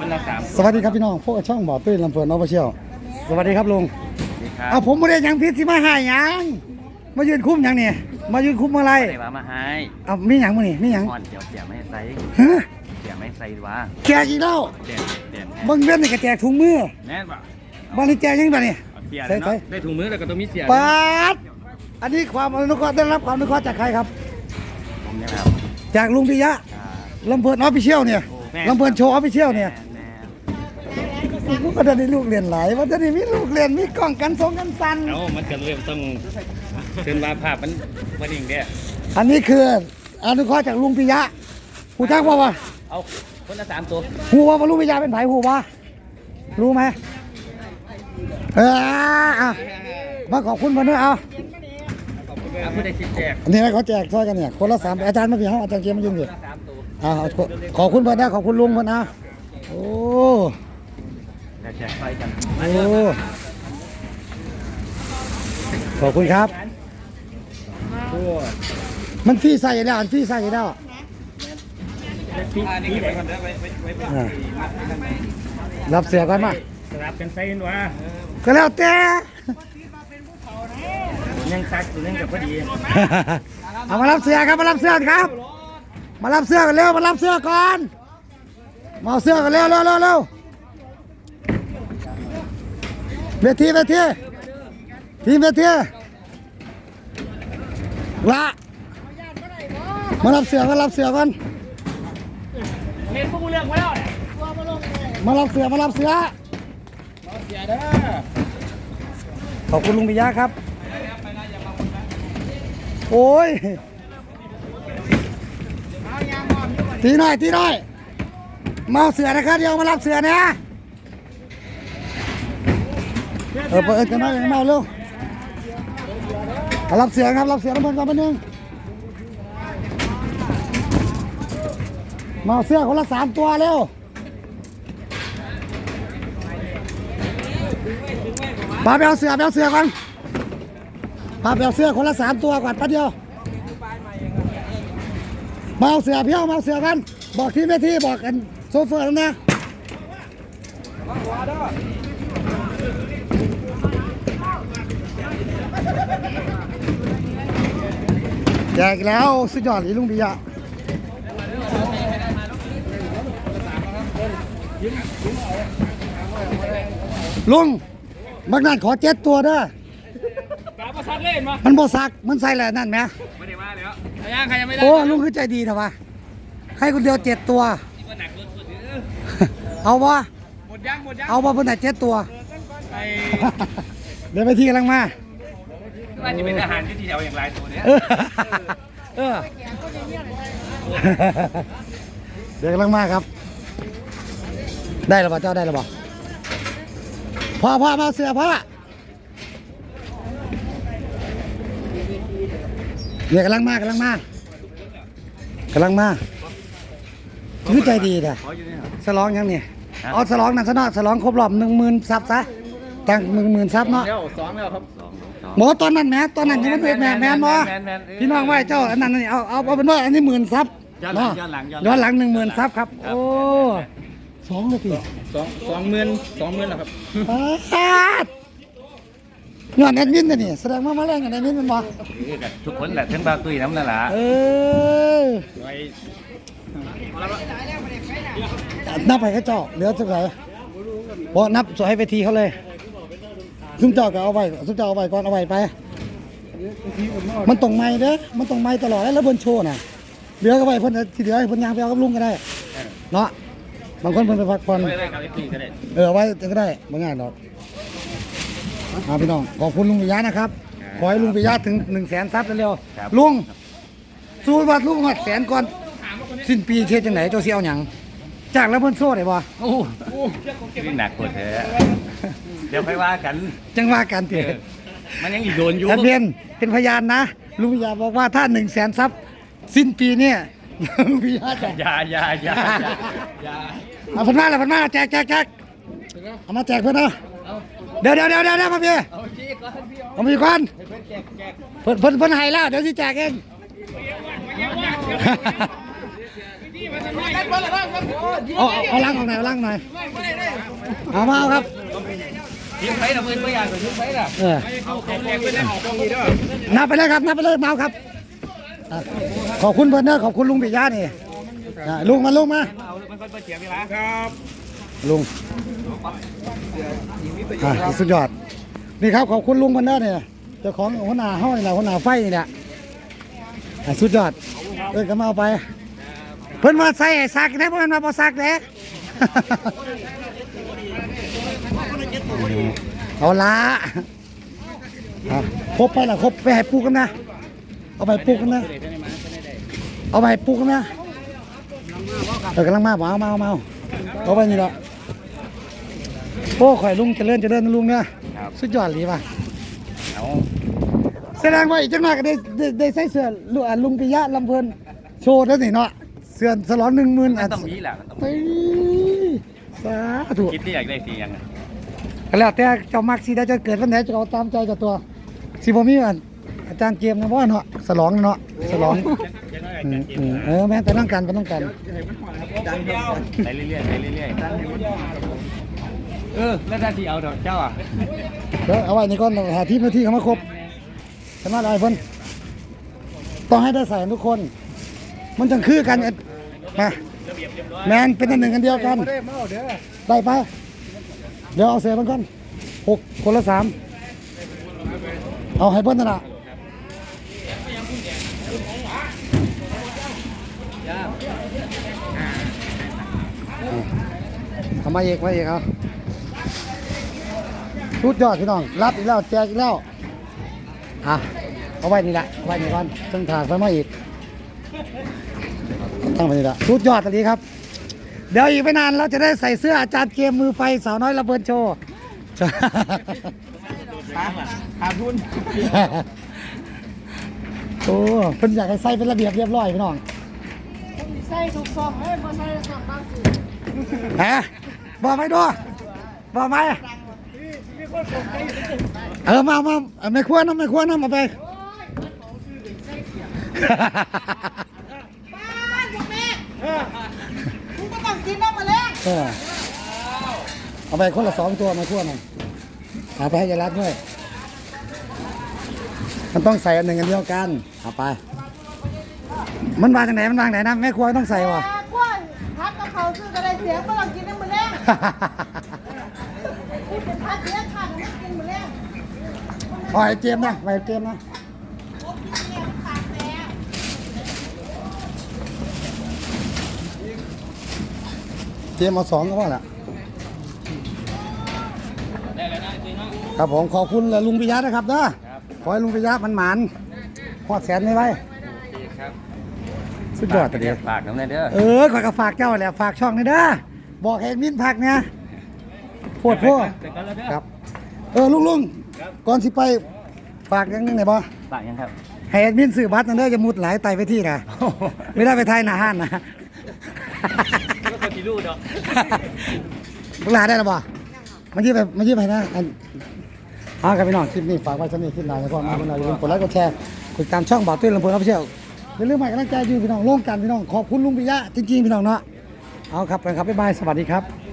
มันละสามสวัสดีครับพี่น้องพวกบช่องบ่อตุ้ยลำเพลินน้องเชียว สวัสดีครับลุงดีครับเอาผมไม่ได้หยังพิษสิมาหายหยังมายืนคุ้มหยังเนี่ยมายืนคุ้มอะไรใส่ว่ามาให้เอามีหยังมานี่มีหยังอ่อนเดี๋ยวเสียไม่ให้ใส่ฮะเสียไม่ให้ใส่ว่าแจกอีกแล้วเด่นเด่นเบางเว้นนี่ก็แจกถุงมือแน่นป่ะบางนี่แจกยังไงนี่เอาเสียใส่เนาะใส่ ได้ถุงมือแล้วก็ต้องมีเสียปาดอันนี้ความอนุเคราะห์ได้รับความอนุเคราะห์จากใครครับผมเนี่ยครับจากลุงปิยะอ่าลำเพลินออฟฟิเชียลเนี่ย แม่ลำเพลินโชว์ออฟฟิเชียลเนี่ยแน่ผมก็จะได้ลูกเรียนหลายว่าจะได้มีลูกเรียนมีกล้องกันสองกันสันๆเอามันก็เริ่มต้องเชิญว่าภาพมันมันเองเด้ออันนี้คืออนุเคราะห์จากลุงปิยะหูจักว่าว่าเอาคนละสามตัวหูว่าว่าลุงปิยะเป็นไผหูว่ารู้ไหมเอออะมาขอบคุณเพื่อนด้วยเอาเอาผู้ใดคิดแจกอันนี้เขาแจกซอยกันเนี่ยคนละสามอาจารย์มาพี่ห้องอาจารย์เกียร์มายืนอยู่สามตัว อ่าเอาขอขอบคุณเพื่อนนะขอบคุณลุงเพื่อนนะโอ้แล้วแจกไฟกันโอ้ขอบคุณครับมันฟรีใส่แล้วอันฟรีใส่แล้วพี่นี่ไว้ก่อนเด้อไว้ไว้ไว้อ่ารับเสียกันมาสลับกันใส่กันว่าก็แล้วแต่ยังซักตัวนึงกับพอดีเอามารับเสื้อครับมารับเสื้อครับ มารับเสื้อกันเร็วมารับเสื้อก่อนมาเอาเสื้อกันเร็วเร็วเร็วเร็วเวทีเวทีทีมเวทีละมารับเสื้อกันรับเสื้อกันเล่นพวกกูเลือกไว้แล้วมารับเสื้อมารับเสื้อเสียเด้อขอบคุณลุงปิยะครับ โอ้ย ตีหน่อยตีหน่อยเอาเสือนะครับเดี๋ยวมารับเสือนะเออเปิดกันหน่อยมาเอาเร็วมารับเสือครับรับเสือน้ำมันก่อนไปบนึงเอาเสือคนละสามตัวเร็วพาไปเอาเสือไปเอาเสือก่อนพาไปเอาเสือคนละสามตัวก่อนแป๊บเดียว มาเอาเสือเพี้ยวมาเอาเสือกัน บอกที่เวทีบอกกันโซเฟอร์นะแจกแล้วสุดยอดเลยลุงปิยะลุงบักนั่นขอเจ็ดตัวเด้อ กาประชัดเล่นมามันบ่ซักมันใส่แหละนั่นไหมไม่ได้มาแล้วใครยังใครยังไม่ได้โอ้ลุงคือใจดีเถอะวะให้คนเดียวเจ็ดตัวที่ว่าหนักรถสุดเออเอาวะหมดยังหมดยังเอาวะเพิ่นแต่เจ็ดตัวไปเดี๋ยวไปที่กำลังมาว่าจะเป็นอาหารที่ที่เอาอย่างไรตัวเนี้ยเออเออเดี๋ยวกำลังมาครับ ได้หรือเปล่าเจ้าได้หรือเปล่าพ่อพ่อมาเสือพ่อ เนี่ยกำลังมากำลังมากำลังมาคือใจดีนะขออยู่นี่ครับฉลองยังเนี่ยฮะเอาฉลองนั่นซะเนาะฉลองครบรอบหนึ่งหมื่นซับซะตั้งหนึ่งหมื่นซับเนาะเดี๋ยวสองแล้วครับสองสองหมอตอนนั้นแหม่ตอนนั้นยังไม่เป็นแม่แม่นบ่แม่นแม่นพี่น้องว่าเจ้าอันนั้นนี่เอาเอาเอาเป็นว่าอันนี้หมื่นซับย้อนหลังเนาะย้อนหลังย้ย้ออนนหหลัลังงหนึ่งหมื่นซับครับครับ โอ้สองนาทีสองสองหมื่นสองหมื่นแล้วครับปาด ย้อนแอดมินน่ะนี่แสดงว่ามาแรงกับแอดมินแมันบ่คือกับทุกคนแหละทั้งบาวตุ้ยน้ำนั่นแหละเออไว้นับไปให้เจ้าเหลือสักไหนบ่นับสวยให้ไปทีเขาเลยซุ่มเจ้าก็เอาไว้ซุ่มเจ้าเอาไว้ก่อนเอาไว้ไป มันตรงไม้เด้อมันตรงไม้ตลอดแล้วเพิ่นโชว์น่ะเหลือก็ไว้เพิ่นทีเดียวให้เพิ่นย่างไปเอากับลุงก็ได้เนาะบางคนเพิ่นไปพักผ่อนไม่ได้กับไอ้ปีก็ได้เออเอาไว้ก็ได้ไม่ง่ายหรอก เอาพี่น้องขอบคุณลุงปิยะนะครับ ขอให้ลุงปิยะถึงหนึ่งแสนซับเร็วๆลุงสู้วัดลุงหอดแสนก่อนสิ้นปีเทศจังไหนเจ้าเสียวหยังจากแล้วเพิ่นโซ่ได้บ่โอ้นี่หนักกว่าแท้เดี๋ยวไปว่ากันจังว่ากันเถเออะอมันยังอีกโดนอยู่แอดเพียนเป็นพยานนะลุงปิยะบอกว่าถ้าหนึ่งแสนซับสิ้นปีเนี่ยลุงปิยะจะ อย่าอย่าอย่าอย่าเอาเพิ่นมาแล้วเพิ่นมาแจกแจกแจกเอามาแจกเพิ่นเนาะ เดี๋ยวเดี๋ยวเดี๋ยวเดี๋ยวมาพี่เอาชี้ก่อนพี่เอามาพี่ก่อนเพื่อนแจกแจกเพิ่นเพิ่นเพิ่นให้แล้วเดี๋ยวสิแจกเองพี่มาทำไมเอาเอาเอาล้างออกหน่อยเอาล้างหน่อยเอามาเอาครับทิ้งไปละมือไม่อยากทิ้งไปละเออเอาแรงไปเลยออกตรงนี้ด้วยนับไปเลยครับนับไปเลยเมาครับอะขอบคุณเพื่อนเนอร์ขอบคุณลุงปิยะนี่อะลุงมาลุงมาเอามันค่อยเสียเวลาครับ ลุงอะสุดยอด นี่ครับขอบคุณลุงเพื่อนเนอร์เนี่ยเจ้าของหัวหน้าห้องนี่แหละหัวหน้าไฟนี่แหละอะสุดยอดเอ้ยก็มาเอาไป เพิ่นมาใส่ให้ซักนะเพิ่นมาบ่ซักเด้ เอาละอะครบไปละครบไปให้ปลูกกันนะ เอาไปปลูกกันนะ เอาไปปลูกกันนะเออกำลังมาบ่เอามาเอามาเอาเอาไปนี่ละ โอ้ข่อยลุงเจริญเจริญนะลุงเนี่ยสุดยอดเลยว่ะเอาแสดงว่าอีกจังหน่อยก็ได้ได้ได้ใส่เสื้อลุอ่าลุงปิยะลำเพลินโชว์แล้วนี่เนาะเสื้อสลอนหนึ่งหมื่นมัอะนต้องมีแหละมันต้องไปสาธุคิดที่อยากได้สียังก็แล้วแต่เจ้ามักสิได้จะเกิดวันไหนจะเอาตามใจเจ้าตัวสิบ่มีอันอาจารย์เกมนะบ่เนาะสลองเนาะสลองอืมอืมเออแม่นแต่ต้องการก็ต้องการไปเรื่อยๆไปเรื่อยๆ เออ แล้วถ้าที่เอาเถอะเจ้าอะเดี๋ยวเอาไว้นี่ก่อนหาที่พื้นที่เขามาครบสามารถอะไรเพิ่นต้องให้ได้ใส่ทุกคน มันจังคือกันมาแมนเป็นอันหนึ่งกันเดียวกัน ได้ไปเดี๋ยวเอาเสียมันก่อนหกคนละสามเอาให้เบิ้ลนั่นละทำไมาเอกมาเอกเอา สุดยอดพี่น้อง รับอีกแล้วแจกอีกแล้วอะเอาไว้นี่แหละเอาไว้นี่ก่อนตั้งถาดไฟมาอีกตั้งไปนี่แหละสุดยอดตอนนี้ครับ เดี๋ยวอีกไม่นานเราจะได้ใส่เสื้ออาจารย์เกมมือไฟสาวน้อยระเบิดโชว์ขาดทุนโอ้เพิ่นอยากให้ใส่เป็นระเบียบเรียบร้อยพี่น้องใส่ถูกซองเอ้ยมาใส่ซองบางสิฮะบอกไม่ด้วยบอกไหม เออมามาเอาไม่ควรนะไม่ควรนะมาไปบ้านบอกแม่คุณก็ต้องกินน้ำมาแล้วเออเอาไปคนละสองตัวมาควรน่ะเอาไปให้ยายรัดด้วย มันต้องใส่อันหนึ่งอันเดียวกันเอาไป มันวางจากไหนมันวางไหนนะแม่ครัวต้องใส่วะแต่กล้วยพัดกะเพราซื้อก็ได้เสียงก็ต้องกินน้ำมาแล้วคุณเป็นพัดเสียขาดไม่กินมาแล้ว ปล่อยเกมนะปล่อยเกมนะผมกินแล้วมันปากแตกเกมเอาสองก็พอละครับผมขอบคุณลุงปิยะนะครับนะขอให้ลุงปิยะมันหมานพอดแสนไม่ไว้โอเคครับสุดยอดแต่เดียวฝากน้ำในเด้อเออขอยก็ฝากเจ้าแหละฝากช่องนี่เด้อบอกให้มินพักเนี่ยโพดโพดแต่ก็แล้วเด้อครับ เออลุงลุง ก่อนสิไปฝากอยังนึงไหนบ่ฝากยังครับให้แอดมินสื่อบัตรนั่นเด้อจะมุดหลายไตไปที่นะไม่ได้ไปไทยหนาห้านนะก็คนที่รู้เนาะลูกหลานได้หรือเปล่ามายืมไปมายืมไปนะอันเอาครับพี่น้องคลิปนี้ฝากไว้สนิทคลิปหน้าแล้วก็มาคนเราอย่าลืมกดไลค์กดแชร์กดติดตามช่องบ่าวตุ้ยลำพูนออฟฟิเชียลอย่าลืมให้กำลังใจอยู่พี่น้องร่วมกันพี่น้องขอบคุณลุงปิยะจริงๆพี่น้องเนาะเอาครับไปครับบ๊ายบายสวัสดีครับ